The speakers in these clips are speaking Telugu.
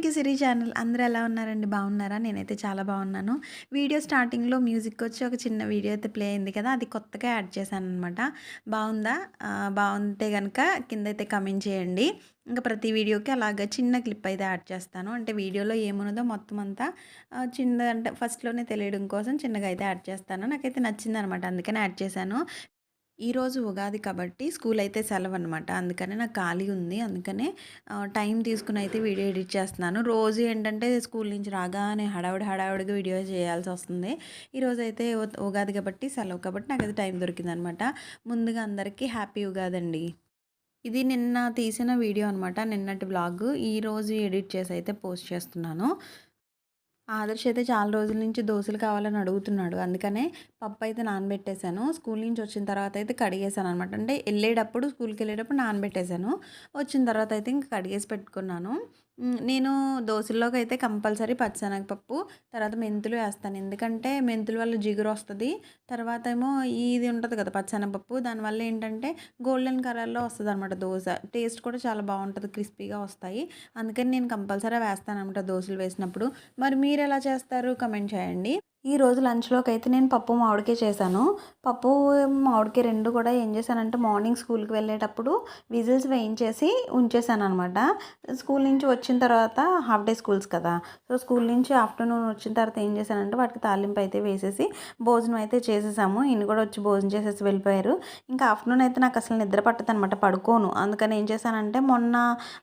Welcome thank you Siri channel. అందరూ ఎలా ఉన్నారండి? బాగున్నారా? నేనైతే చాలా బాగున్నాను. వీడియో స్టార్టింగ్లో మ్యూజిక్ వచ్చి ఒక చిన్న వీడియో అయితే ప్లే అయింది కదా అది కొత్తగా యాడ్ చేశాను అనమాట బాగుందా బాగుంటే కనుక కింద అయితే కమెంట్ చేయండి. ఇంకా ప్రతి వీడియోకి అలాగ చిన్న క్లిప్ అయితే యాడ్ చేస్తాను. అంటే వీడియోలో ఏమున్నదో మొత్తం అంతా చిన్న అంటే ఫస్ట్లోనే తెలియడం కోసం చిన్నగా అయితే యాడ్ చేస్తాను. నాకైతే నచ్చింది అనమాట అందుకని యాడ్ చేశాను. ఈరోజు ఉగాది కాబట్టి స్కూల్ అయితే సెలవు అనమాట అందుకనే నాకు ఖాళీ ఉంది. అందుకనే టైం తీసుకుని అయితే వీడియో ఎడిట్ చేస్తున్నాను. రోజు ఏంటంటే స్కూల్ నుంచి రాగానే హడావుడి హడావుడిగా వీడియో చేయాల్సి వస్తుంది ఈరోజు అయితే ఉగాది కాబట్టి సెలవు కాబట్టి నాకు అయితే టైం దొరికింది అనమాట ముందుగా అందరికీ హ్యాపీ ఉగాది అండి ఇది నిన్న తీసిన వీడియో అనమాట నిన్నటి బ్లాగ్. ఈ రోజు ఎడిట్ చేసి అయితే పోస్ట్ చేస్తున్నాను. ఆదర్శ అయితే చాలా రోజుల నుంచి దోశలు కావాలని అడుగుతున్నాడు. అందుకనే పప్పు అయితే నానబెట్టేశాను. స్కూల్ నుంచి వచ్చిన తర్వాత అయితే కడిగేశాను అనమాట అంటే వెళ్ళేటప్పుడు స్కూల్కి వెళ్ళేటప్పుడు నానబెట్టేశాను. వచ్చిన తర్వాత అయితే ఇంకా కడిగేసి పెట్టుకున్నాను. నేను దోశల్లోకి అయితే కంపల్సరీ పచ్చనగపప్పు తర్వాత మెంతులు వేస్తాను. ఎందుకంటే మెంతుల వల్ల జిగురు వస్తుంది. తర్వాత ఏమో ఇది ఉంటుంది కదా పచ్చనగపప్పు దానివల్ల ఏంటంటే గోల్డెన్ కలర్లో వస్తుంది అనమాట దోశ. టేస్ట్ కూడా చాలా బాగుంటుంది క్రిస్పీగా వస్తాయి. అందుకని నేను కంపల్సరీ వేస్తాను అనమాట దోశలు వేసినప్పుడు. మరి మీరు ఎలా చేస్తారు? కమెంట్ చేయండి. ఈ రోజు లంచ్లోకి అయితే నేను పప్పు మామిడికాయ చేశాను. పప్పు మామిడికాయ రెండు కూడా ఏం చేశానంటే మార్నింగ్ స్కూల్కి వెళ్ళేటప్పుడు విజిల్స్ వేయించేసి ఉంచేసాను అనమాట స్కూల్ నుంచి వచ్చిన తర్వాత హాఫ్ డే స్కూల్స్ కదా. సో స్కూల్ నుంచి ఆఫ్టర్నూన్ వచ్చిన తర్వాత ఏం చేశానంటే వాటికి తాలింపు అయితే వేసేసి భోజనం అయితే చేసేసాము. ఈయన కూడా వచ్చి భోజనం చేసేసి వెళ్ళిపోయారు. ఇంకా ఆఫ్టర్నూన్ అయితే నాకు అసలు నిద్ర పట్టదు అనమాట పడుకోను. అందుకని ఏం చేశానంటే మొన్న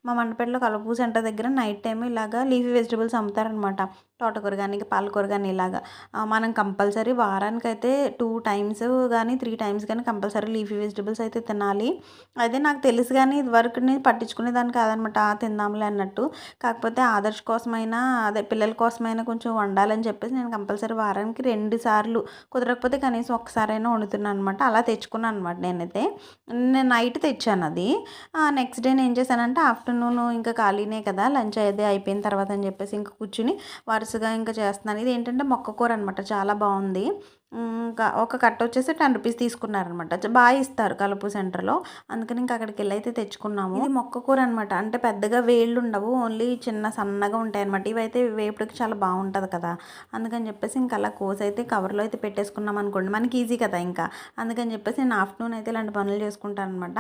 మా మండపేటలో కలపూ సెంటర్ దగ్గర నైట్ టైం ఇలాగా లీఫీ వెజిటబుల్స్ అమ్ముతారనమాట తోటకూర కానీ పాలకూర కానీ ఇలాగా. మనం కంపల్సరీ వారానికి అయితే టూ టైమ్స్ కానీ త్రీ టైమ్స్ కానీ కంపల్సరీ లీఫీ వెజిటబుల్స్ అయితే తినాలి. అదే నాకు తెలుసు కానీ ఇదివరకు నేను పట్టించుకునే దాన్ని కాదనమాట. తిందాంలే అన్నట్టు. కాకపోతే ఆదర్శ్ కోసమైనా అదే పిల్లల కోసమైనా కొంచెం వండాలని చెప్పేసి నేను కంపల్సరీ వారానికి రెండు సార్లు కుదరకపోతే కనీసం ఒక్కసారైనా వండుతున్నాను అనమాట అలా తెచ్చుకున్నాను అనమాట నేనైతే. నేను నైట్ తెచ్చాను అది. నెక్స్ట్ డే నేను ఏం చేశానంటే ఆఫ్టర్నూన్ ఇంకా ఖాళీనే కదా లంచ్ అయితే అయిపోయిన తర్వాత అని చెప్పేసి ఇంకా కూర్చుని వరుసగా ఇంకా చేస్తున్నాను. ఇది ఏంటంటే మొక్కకూర అనమాట చాలా బాగుంది. ఇంకా ఒక కట్ట వచ్చేసి టెన్ రూపీస్ తీసుకున్నారనమాట బాగా ఇస్తారు కలుపు సెంటర్లో. అందుకని ఇంకా అక్కడికి వెళ్ళి అయితే తెచ్చుకున్నాము. ఇది మొక్కకూర అనమాట అంటే పెద్దగా వేళ్ళు ఉండవు. ఓన్లీ చిన్న సన్నగా ఉంటాయి అనమాట ఇవైతే వేపుడికి చాలా బాగుంటుంది కదా. అందుకని చెప్పేసి ఇంకా అలా కోసి అయితే కవర్లో అయితే పెట్టేసుకున్నాం అనుకోండి. మనకి ఈజీ కదా ఇంకా. అందుకని చెప్పేసి నేను ఆఫ్టర్నూన్ అయితే ఇలాంటి పనులు చేసుకుంటాను అనమాట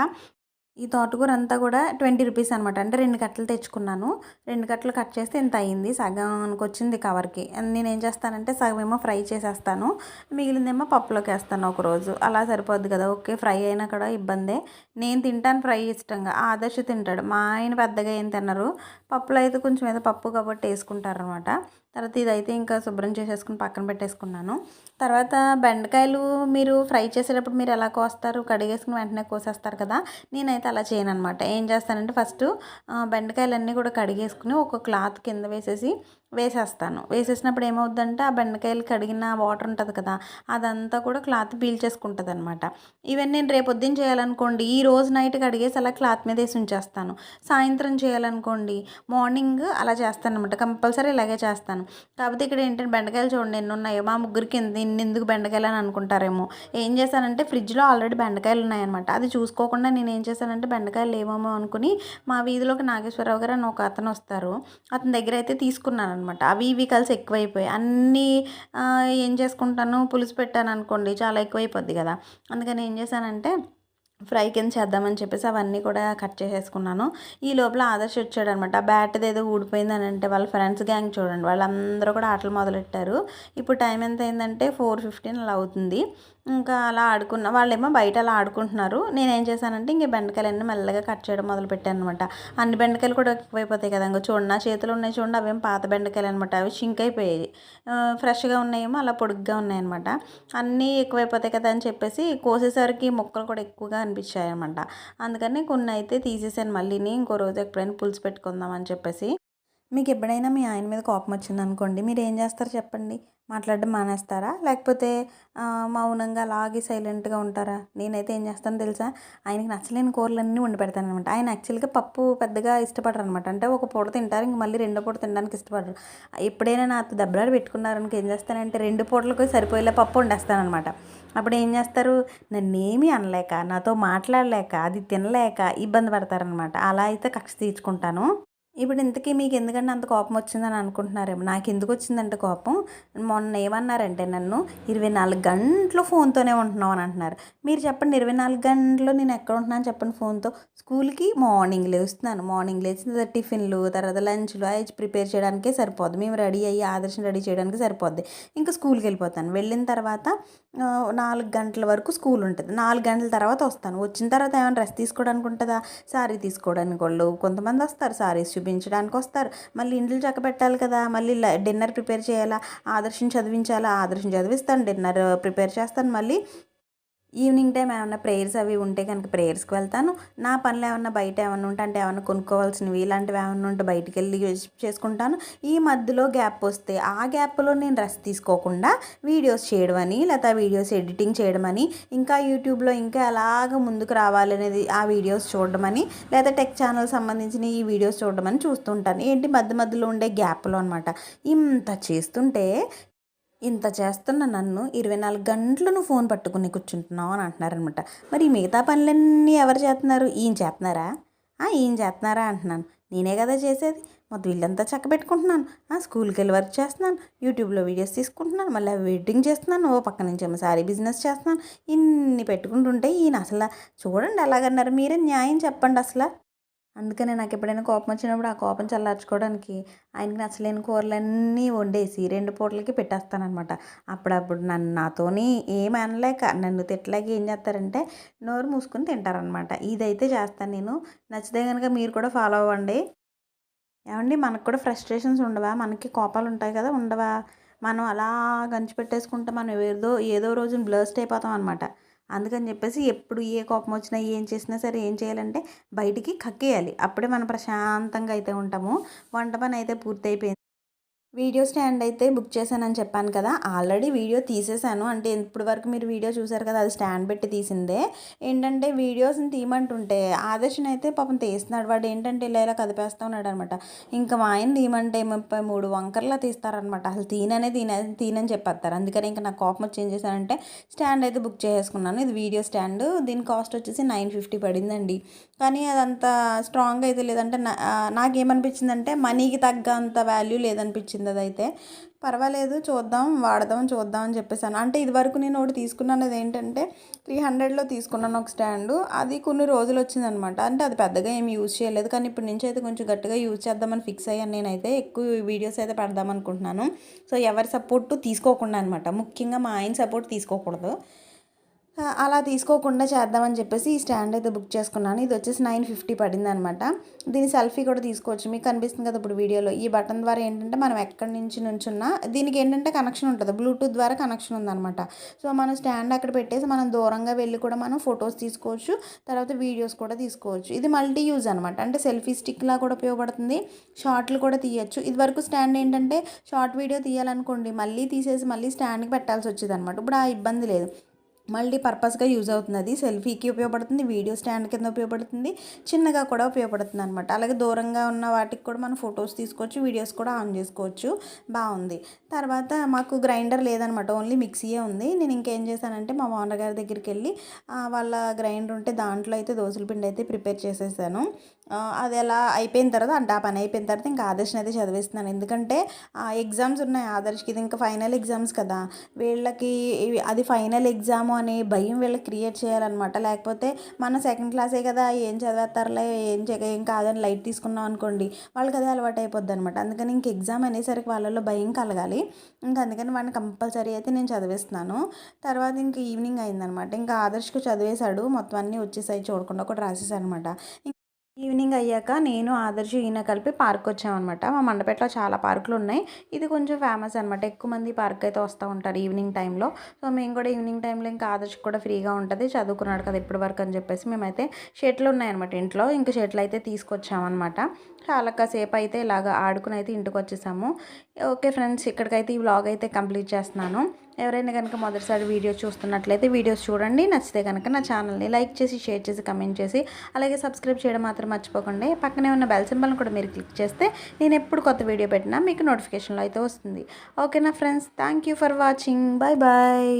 ఈ తోటకూర అంతా కూడా ట్వంటీ రూపీస్ అనమాట అంటే రెండు కట్టలు తెచ్చుకున్నాను. రెండు కట్టలు కట్ చేస్తే ఇంత అయింది. సగానికి వచ్చింది కవర్కి. నేను ఏం చేస్తానంటే సగం ఏమో ఫ్రై చేసేస్తాను. మిగిలిందేమో పప్పులోకి వేస్తాను ఒకరోజు. అలా సరిపోద్ది కదా. ఓకే ఫ్రై అయినా కూడా ఇబ్బందే. నేను తింటాను ఫ్రై ఇష్టంగా. ఆదర్శ తింటాడు. మా ఆయన పెద్దగా ఏం తినరు. పప్పులో అయితే కొంచెం ఏదో పప్పు కాబట్టి వేసుకుంటారు అనమాట తర్వాత ఇదైతే ఇంకా శుభ్రం చేసేసుకుని పక్కన పెట్టేసుకున్నాను. తర్వాత బెండకాయలు మీరు ఫ్రై చేసేటప్పుడు మీరు ఎలా కోస్తారు? కడిగేసుకుని వెంటనే కోసేస్తారు కదా? నేనైతే అలా చేయను అనమాట ఏం చేస్తానంటే ఫస్ట్ బెండకాయలన్నీ కూడా కడిగేసుకుని ఒక క్లాత్ కింద వేసేసి వేసేస్తాను. వేసేసినప్పుడు ఏమవుద్దంటే ఆ బెండకాయలు కడిగిన వాటర్ ఉంటుంది కదా అదంతా కూడా క్లాత్ పీల్చేసుకుంటుంది అనమాట ఇవన్నీ నేను రేపు పొద్దున్న చేయాలనుకోండి ఈ రోజు నైట్ కడిగేసి అలా క్లాత్ మీద వేసి ఉంచేస్తాను. సాయంత్రం చేయాలనుకోండి మార్నింగ్ అలా చేస్తాను అనమాట కంపల్సరీ ఇలాగే చేస్తాను. కాకపోతే ఇక్కడ ఏంటంటే బెండకాయలు చూడండి ఎన్ని ఉన్నాయో మా ముగ్గురికి ఎన్ని ఇన్ని ఎందుకు బెండకాయలు అని అనుకుంటారేమో. ఏం చేశానంటే ఫ్రిడ్జ్లో ఆల్రెడీ బెండకాయలు ఉన్నాయన్నమాట అది చూసుకోకుండా నేను ఏం చేశానంటే బెండకాయలు లేవేమో అనుకుని మా వీధిలోకి నాగేశ్వరరావు గారు అని ఒక అతను వస్తారు. అతని దగ్గర అయితే తీసుకున్నాను అనమాట అవి ఇవి కలిసి ఎక్కువైపోయాయి. అన్నీ ఏం చేసుకుంటాను? పులుసు పెట్టాను అనుకోండి చాలా ఎక్కువైపోద్ది కదా. అందుకని ఏం చేశానంటే ఫ్రై కింద చేద్దామని చెప్పేసి అవన్నీ కూడా కట్ చేసేసుకున్నాను. ఈ లోపల ఆదర్శ వచ్చాడు అనమాట బ్యాట్ ఏదో ఊడిపోయింది అని అంటే వాళ్ళ ఫ్రెండ్స్ గ్యాంగ్ చూడండి. వాళ్ళందరూ కూడా ఆటలు మొదలెట్టారు. ఇప్పుడు టైం ఎంత అయిందంటే ఫోర్ ఫిఫ్టీన్ అలా అవుతుంది. ఇంకా అలా ఆడుకున్న వాళ్ళేమో బయట అలా ఆడుకుంటున్నారు. నేనేం చేశానంటే చేశానంటే ఇంక బెండకాయలన్నీ మెల్లగా కట్ చేయడం మొదలు పెట్టాను అనమాట అన్ని బెండకాయలు కూడా ఎక్కువైపోతాయి కదా ఇంకా చూడండి నా చేతులు ఉన్నాయి చూడండి అవేం పాత బెండకాయలు అనమాట అవి షింక్ అయిపోయాయి. ఫ్రెష్గా ఉన్నాయేమో అలా పొడుగ్గా ఉన్నాయన్నమాట. అన్నీ ఎక్కువైపోతాయి కదా అని చెప్పేసి కోసేసరికి మొక్కలు కూడా ఎక్కువగా అనిపించాయి అనమాట అందుకని కొన్ని అయితే తీసేసాను మళ్ళీని ఇంకో రోజు ఎప్పుడైనా పులుసు పెట్టుకుందాం అని చెప్పేసి. మీకు ఎప్పుడైనా మీ ఆయన మీద కోపం వచ్చింది అనుకోండి మీరు ఏం చేస్తారు చెప్పండి? మాట్లాడడం మానేస్తారా? లేకపోతే మౌనంగా అలాగే సైలెంట్గా ఉంటారా? నేనైతే ఏం చేస్తాను తెలుసా? ఆయనకి నచ్చలేని కూరలన్నీ వండి పెడతాను అనమాట ఆయన యాక్చువల్గా పప్పు పెద్దగా ఇష్టపడరు అనమాట అంటే ఒక పూట తింటారు ఇంక మళ్ళీ రెండో పూట తినడానికి ఇష్టపడరు. ఎప్పుడైనా నాతో దెబ్బలాడి పెట్టుకున్నారనుకో ఏం చేస్తానంటే రెండు పూటలకు సరిపోయేలా పప్పు వండేస్తాను అనమాట అప్పుడు ఏం చేస్తారు? నన్నేమీ అనలేక నాతో మాట్లాడలేక అది తినలేక ఇబ్బంది పడతారనమాట అలా అయితే కక్ష తీర్చుకుంటాను. ఇప్పుడు ఇంతకీ మీకు ఎందుకంటే అంత కోపం వచ్చిందని అనుకుంటున్నారేమో. నాకు ఎందుకు వచ్చిందంటే కోపం? మొన్న ఏమన్నారంటే నన్ను ఇరవై నాలుగు గంటలు ఫోన్తోనే ఉంటున్నావు అని అంటున్నారు. మీరు చెప్పండి ఇరవై నాలుగు గంటలు నేను ఎక్కడ ఉంటున్నాను చెప్పండి ఫోన్తో. స్కూల్కి మార్నింగ్ లేస్తున్నాను. మార్నింగ్ లేచిన తర్వాత టిఫిన్లు తర్వాత లంచ్లు అవి ప్రిపేర్ చేయడానికే సరిపోద్ది. మేము రెడీ అయ్యి ఆదర్శం రెడీ చేయడానికి సరిపోద్ది. ఇంకా స్కూల్కి వెళ్ళిపోతాను. వెళ్ళిన తర్వాత నాలుగు గంటల వరకు స్కూల్ ఉంటుంది. నాలుగు గంటల తర్వాత వస్తాను. వచ్చిన తర్వాత ఏమైనా రెస్ట్ తీసుకోవడానికి ఉంటుందా? సారీ తీసుకోవడానికి వాళ్ళు కొంతమంది వస్తారు. సారీస్ చూపించడానికి వస్తారు. మళ్ళీ ఇండ్లు చక్క పెట్టాలి కదా మళ్ళీ డిన్నర్ ప్రిపేర్ చేయాలా ఆదర్శం చదివించాలా ఆదర్శం చదివిస్తాను డిన్నర్ ప్రిపేర్ చేస్తాను మళ్ళీ ఈవినింగ్ టైం ఏమైనా ప్రేయర్స్ అవి ఉంటే కనుక ప్రేయర్స్కి వెళ్తాను. నా పనులు ఏమన్నా బయట ఏమన్నా ఉంటే అంటే ఏమైనా కొనుక్కోవాల్సినవి ఇలాంటివి ఏమన్నా ఉంటే బయటికి వెళ్ళి చేసుకుంటాను. ఈ మధ్యలో గ్యాప్ వస్తే ఆ గ్యాప్లో నేను రెస్ట్ తీసుకోకుండా వీడియోస్ చేయడం అని లేదా వీడియోస్ ఎడిటింగ్ చేయడం అని ఇంకా యూట్యూబ్లో ఇంకా ఎలాగ ముందుకు రావాలనేది ఆ వీడియోస్ చూడడం అని లేదా టెక్ ఛానల్ సంబంధించిన ఈ వీడియోస్ చూడడం అని చూస్తుంటాను ఏంటి? మధ్య మధ్యలో ఉండే గ్యాప్లో అనమాట ఇంత చేస్తుంటే ఇంత చేస్తున్న నన్ను ఇరవై నాలుగు గంటలు నువ్వు ఫోన్ పట్టుకుని కూర్చుంటున్నావు అని అంటున్నారనమాట మరి మిగతా పనులన్నీ ఎవరు చేస్తున్నారు? ఈయన చేస్తున్నారా? ఈయన చేస్తున్నారా అంటున్నాను. నేనే కదా చేసేది. మొత్తం వీళ్ళంతా చక్కబెట్టుకుంటున్నాను స్కూల్కి వెళ్ళి వర్క్ చేస్తున్నాను. యూట్యూబ్లో వీడియోస్ తీసుకుంటున్నాను. మళ్ళీ వెడ్డింగ్ చేస్తున్నాను. ఓ పక్క నుంచి ఏమో సారీ బిజినెస్ చేస్తున్నాను. ఇన్ని పెట్టుకుంటుంటే ఈయన అసలు చూడండి ఎలాగన్నారు? మీరే న్యాయం చెప్పండి అసలు. అందుకనే నాకు ఎప్పుడైనా కోపం వచ్చినప్పుడు ఆ కోపం చల్లార్చుకోవడానికి ఆయనకి నచ్చలేని కూరలన్నీ వండేసి రెండు పూటలకి పెట్టేస్తానమాట అప్పుడప్పుడు నన్ను నాతోని ఏమనలేక అనలేక నన్ను తిట్టలేక ఏం చేస్తారంటే నోరు మూసుకుని తింటారనమాట ఇదైతే చేస్తాను నేను. నచ్చితే కనుక మీరు కూడా ఫాలో అవ్వండి. ఏమండి మనకు కూడా ఫ్రస్ట్రేషన్స్ ఉండవా? మనకి కోపాలు ఉంటాయి కదా ఉండవా? మనం అలా గంచి పెట్టేసుకుంటే మనం ఏదో ఏదో రోజున బ్లస్ట్ అయిపోతాం అనమాట అందుకని చెప్పేసి ఎప్పుడు ఏ కోపం వచ్చినా ఏం చేసినా సరే ఏం చేయాలంటే బయటికి కక్కేయాలి. అప్పుడే మనం ప్రశాంతంగా అయితే ఉంటాము. వంట పని అయితే పూర్తి అయిపోయింది వీడియో స్టాండ్ అయితే బుక్ చేశానని చెప్పాను కదా. ఆల్రెడీ వీడియో తీసేశాను. అంటే ఇప్పుడు వరకు మీరు వీడియో చూసారు కదా అది స్టాండ్ పెట్టి తీసిందే. ఏంటంటే వీడియోస్ని తీయమంటుంటే ఆదర్శన అయితే పాపం తీస్తున్నాడు. వాడు ఏంటంటే ఇలా ఇలా కదిపేస్తూ ఉన్నాడు అనమాట ఇంకా మా ఆయన తీయమంటే ముప్పై మూడు వంకర్లా తీస్తారనమాట. అసలు తీననే తీన తీనని చెప్పేస్తారు. అందుకని ఇంకా నాకు కోపం వచ్చి ఏం చేశానంటే స్టాండ్ అయితే బుక్ చేసుకున్నాను ఇది వీడియో స్టాండ్. దీని కాస్ట్ వచ్చేసి నైన్ ఫిఫ్టీ పడిందండి. కానీ అదంత స్ట్రాంగ్ అయితే లేదంటే నా- నాకేమనిపించిందంటే మనీకి తగ్గంత వాల్యూ లేదనిపించింది అదైతే. పర్వాలేదు చూద్దాం వాడదాం చూద్దాం అని చెప్పేసాను. అంటే ఇదివరకు నేను ఒకటి తీసుకున్నాను అది ఏంటంటే త్రీ హండ్రెడ్లో తీసుకున్నాను ఒక స్టాండ్ అది కొన్ని రోజులు వచ్చిందనమాట. అంటే అది పెద్దగా ఏమి యూజ్ చేయలేదు. కానీ ఇప్పటి నుంచి అయితే కొంచెం గట్టిగా యూజ్ చేద్దామని ఫిక్స్ అయ్యాను నేనైతే. ఎక్కువ వీడియోస్ అయితే పెడదాం అనుకుంటున్నాను సో ఎవరి సపోర్ట్ తీసుకోకుండా అనమాట. ముఖ్యంగా మా ఆయన సపోర్ట్ తీసుకోకూడదు. అలా తీసుకోకుండా చేద్దామని చెప్పేసి ఈ స్టాండ్ అయితే బుక్ చేసుకున్నాను. ఇది వచ్చేసి నైన్ ఫిఫ్టీ పడింది అనమాట దీని సెల్ఫీ కూడా తీసుకోవచ్చు. మీకు కనిపిస్తుంది కదా ఇప్పుడు వీడియోలో. ఈ బటన్ ద్వారా ఏంటంటే మనం ఎక్కడి నుంచి నుంచున్నా దీనికి ఏంటంటే కనెక్షన్ ఉంటుంది. బ్లూటూత్ ద్వారా కనెక్షన్ ఉందన్నమాట సో మనం స్టాండ్ అక్కడ పెట్టేసి మనం దూరంగా వెళ్ళి కూడా మనం ఫొటోస్ తీసుకోవచ్చు. తర్వాత వీడియోస్ కూడా తీసుకోవచ్చు. ఇది మల్టీ యూజ్ అనమాట. అంటే సెల్ఫీ స్టిక్లా కూడా ఉపయోగపడుతుంది. షార్ట్లు కూడా తీయచ్చు. ఇది వరకు స్టాండ్ ఏంటంటే షార్ట్ వీడియో తీయాలనుకోండి మళ్ళీ తీసేసి మళ్ళీ స్టాండ్కి పెట్టాల్సి వచ్చేది అనమాట ఇప్పుడు ఆ ఇబ్బంది లేదు. మల్టీ పర్పస్గా యూజ్ అవుతుంది అది సెల్ఫీకి ఉపయోగపడుతుంది వీడియో స్టాండ్ కింద ఉపయోగపడుతుంది చిన్నగా కూడా ఉపయోగపడుతుంది అనమాట అలాగే దూరంగా ఉన్న వాటికి కూడా మనం ఫొటోస్ తీసుకోవచ్చు వీడియోస్ కూడా ఆన్ చేసుకోవచ్చు. బాగుంది. తర్వాత మాకు గ్రైండర్ లేదనమాట ఓన్లీ మిక్సీయే ఉంది. నేను ఇంకేం చేశానంటే మా ఓనర్ గారి దగ్గరికి వెళ్ళి వాళ్ళ గ్రైండర్ ఉంటే దాంట్లో అయితే దోశల పిండి అయితే ప్రిపేర్ చేసేసాను. అది ఎలా అయిపోయిన తర్వాత అంటే ఆ పని అయిపోయిన తర్వాత ఇంకా ఆదర్శని అయితే చదివిస్తున్నాను. ఎందుకంటే ఎగ్జామ్స్ ఉన్నాయి ఆదర్శకి ఇది ఇంకా ఫైనల్ ఎగ్జామ్స్ కదా. వీళ్ళకి అది ఫైనల్ ఎగ్జామ్ అనే భయం వీళ్ళకి క్రియేట్ చేయాలన్నమాట. లేకపోతే మన సెకండ్ క్లాసే కదా ఏం చదివేస్తారులే ఏం చే ఏం కాదని లైట్ తీసుకున్నాం అనుకోండి వాళ్ళకి అదే అలవాటు అయిపోద్ది అనమాట అందుకని ఇంక ఎగ్జామ్ అనేసరికి వాళ్ళలో భయం కలగాలి. ఇంకా అందుకని వాడిని కంపల్సరీ అయితే నేను చదివిస్తున్నాను. తర్వాత ఇంక ఈవినింగ్ అయిందనమాట ఇంకా ఆదర్శకు చదివేశాడు మొత్తం అన్నీ వచ్చేసాయి చూడకుండా ఒకటి రాసేసానమాట అనమాట ఈవినింగ్ అయ్యాక నేను ఆదర్శ ఈయన కలిపి పార్క్ వచ్చామన్నమాట మా మండపేటలో చాలా పార్కులు ఉన్నాయి ఇది కొంచెం ఫేమస్ అనమాట ఎక్కువ మంది పార్క్ అయితే వస్తూ ఉంటారు ఈవినింగ్ టైంలో. సో మేము కూడా ఈవినింగ్ టైంలో ఇంకా ఆదర్శ్ కూడా ఫ్రీగా ఉంటుంది. చదువుకున్నాడు కదా ఇప్పటి వరకు అని చెప్పేసి మేమైతే షెట్లు ఉన్నాయన్నమాట ఇంట్లో. ఇంకా షెట్లు అయితే తీసుకొచ్చామన్నమాట. చాలా కాసేపు అయితే ఇలాగ ఆడుకుని అయితే ఇంటికి వచ్చేసాము. ఓకే ఫ్రెండ్స్ ఇక్కడికైతే ఈ వ్లాగ్ అయితే కంప్లీట్ చేస్తున్నాను. ఎవరైనా కనుక మొదటిసారి వీడియోస్ చూస్తున్నట్లయితే వీడియోస్ చూడండి. నచ్చితే కనుక నా ఛానల్ని లైక్ చేసి షేర్ చేసి కమెంట్ చేసి అలాగే సబ్స్క్రైబ్ చేయడం మాత్రం మర్చిపోకండి. పక్కనే ఉన్న బెల్ సింబల్ని కూడా మీరు క్లిక్ చేస్తే నేను ఎప్పుడు కొత్త వీడియో పెట్టినా మీకు నోటిఫికేషన్లో అయితే వస్తుంది. ఓకేనా friends? Thank you for watching. Bye bye